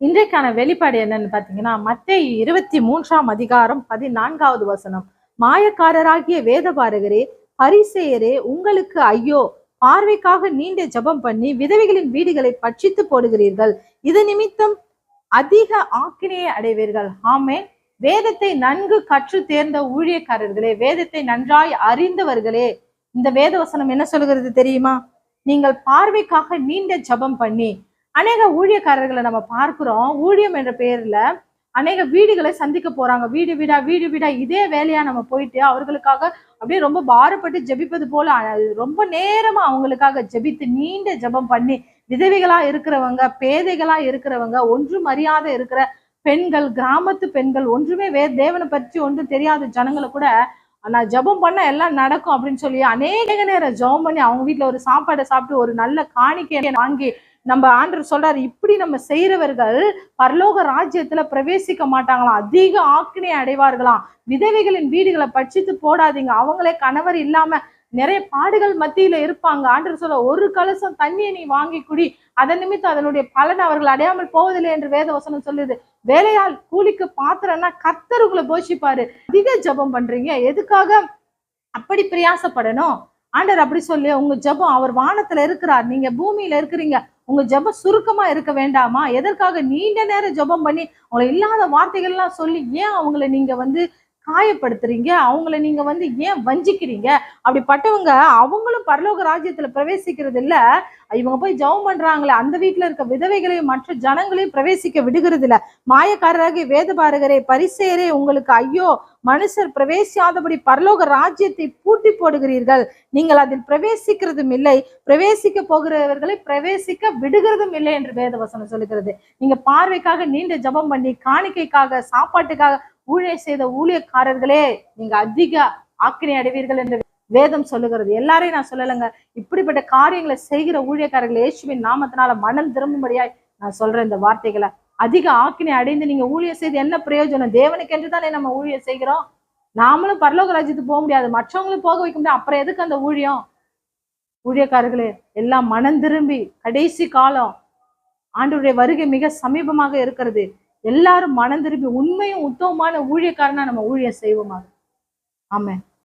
இன்றைக்கான வெளிப்பாடு என்னன்னு பாத்தீங்கன்னா மத்திய இருபத்தி மூன்றாம் அதிகாரம் பதினான்காவது வசனம். மாயக்காரராகிய வேதபாரகரே பரிசெயரே உங்களுக்கு ஐயோ பார்வைக்காக நீண்ட ஜெபம் பண்ணி விதவைகளின் வீடுகளை பட்சித்து போடுகிறீர்கள். இது நிமித்தம் அதிக ஆக்கினையை அடைவீர்கள். ஆமே வேதத்தை நன்கு கற்று தேர்ந்த ஊழியக்காரர்களே வேதத்தை நன்றாய் அறிந்தவர்களே. இந்த வேத வசனம் என்ன சொல்கிறது தெரியுமா? நீங்கள் பார்வைக்காக நீண்ட ஜெபம் பண்ணி அநேக ஊழியக்காரர்களை நம்ம பார்க்கிறோம். ஊழியம் என்ற பெயர்ல அநேக வீடுகளை சந்திக்க போறாங்க. வீடு வீடா வீடு வீடா இதே வேலையா நம்ம போயிட்டு அவர்களுக்காக அப்படியே ரொம்ப பாரப்பட்டு ஜெபிப்பது போல ரொம்ப நேரமா அவங்களுக்காக ஜெபித்து நீண்ட ஜெபம் பண்ணி விதவைகளா இருக்கிறவங்க பேதைகளா இருக்கிறவங்க ஒன்றும் அறியாத இருக்கிற பெண்கள் கிராமத்து பெண்கள் ஒன்றுமே வே தேவனை பற்றி ஒன்றும் தெரியாத ஜனங்களை கூட நான் ஜெபம் பண்ண எல்லாம் நடக்கும் அப்படின்னு சொல்லி அநேக நேரம் ஜெபம் பண்ணி அவங்க வீட்ல ஒரு சாப்பாடை சாப்பிட்டு ஒரு நல்ல காணிக்கையை வாங்கி நம்ம ஆண்டர் சொல்றாரு இப்படி நம்ம செய்கிறவர்கள் பரலோக ராஜ்யத்துல பிரவேசிக்க மாட்டாங்களாம். அதிக ஆக்கினை அடைவார்களாம். விதவைகளின் வீடுகளை பட்சித்து போடாதீங்க. அவங்களே கணவர் இல்லாம நிறைய பாடுகள் மத்தியில இருப்பாங்க. ஆண்டர் சொல்ல ஒரு கலசம் தண்ணியை நீ வாங்கி குடி. அதன் நிமித்தம் அதனுடைய பலன் அவர்கள் அடையாமல் போவதில்லை என்று வேத வசனம் சொல்லுது. வேலையால் கூலிக்கு பாத்திரம்னா கத்தருக்குள்ள போஷிப்பாரு. அதிக ஜெபம் பண்றீங்க. எதுக்காக அப்படி பிரயாசப்படணும்? ஆண்டர் அப்படி சொல்லி உங்க ஜெபம் அவர் வானத்துல இருக்கிறார். நீங்க பூமியில இருக்கிறீங்க. உங்க ஜெபம் சுருக்கமா இருக்க வேண்டாமா? எதற்காக நீண்ட நேரம் ஜெபம் பண்ணி அவங்களை இல்லாத வார்த்தைகள் எல்லாம் சொல்லி ஏன் அவங்கள நீங்க வந்து காயப்படுத்துறீங்க அவங்கள நீங்க வந்து ஏன் வஞ்சிக்கிறீங்க? அப்படிப்பட்டவங்க அவங்களும் பரலோக ராஜ்யத்துல பிரவேசிக்கிறது இல்ல. இவங்க போய் ஜெபம் பண்றாங்களே அந்த வீட்டுல இருக்க விதவைகளையும் மற்ற ஜனங்களையும் பிரவேசிக்க விடுகிறது இல்ல. மாயக்காரராகிய வேதபாரகரே பரிசேரே உங்களுக்கு ஐயோ மனுஷர் பிரவேசியாதபடி பரலோக ராஜ்யத்தை பூட்டி போடுகிறீர்கள். நீங்கள் அதில் பிரவேசிக்கிறதும் இல்லை. பிரவேசிக்க போகிறவர்களை பிரவேசிக்க விடுகிறதும் இல்லை என்று வேதவசனம் சொல்லுகிறது. நீங்க பார்வைக்காக நீண்ட ஜெபம் பண்ணி காணிக்கைக்காக சாப்பாட்டுக்காக ஊழியர் செய்த ஊழியக்காரர்களே நீங்க அதிக ஆக்கினை அடைவீர்கள் என்று வேதம் சொல்லுகிறது. எல்லாரையும் நான் சொல்லலைங்க. இப்படிப்பட்ட காரியங்களை செய்கிற ஊழியக்காரர்கள் இயேசுவின் நாமத்தினால மனம் திரும்பும்படியாய் நான் சொல்றேன் இந்த வார்த்தைகளை. அதிக ஆக்கினை அடைந்து நீங்க ஊழியர் செய்து என்ன பிரயோஜனம்? தேவனுக்கு என்று தானே நம்ம ஊழியர் செய்கிறோம்? நாமளும் பரலோக ராஜ்யத்துக்கு போக முடியாது. மற்றவங்களும் போக வைக்க முடியாது. அப்புறம் எதுக்கு அந்த ஊழியம்? ஊழியக்காரர்களே எல்லாம் மனம் திரும்பி கடைசி காலம் ஆண்டுடைய வருகை மிக சமீபமாக இருக்கிறது. எல்லாரும் மனம் திரும்பி உண்மையும் உத்தமமான ஊழியக்காரனா நம்ம ஊழிய செய்வோமாக. ஆமாம்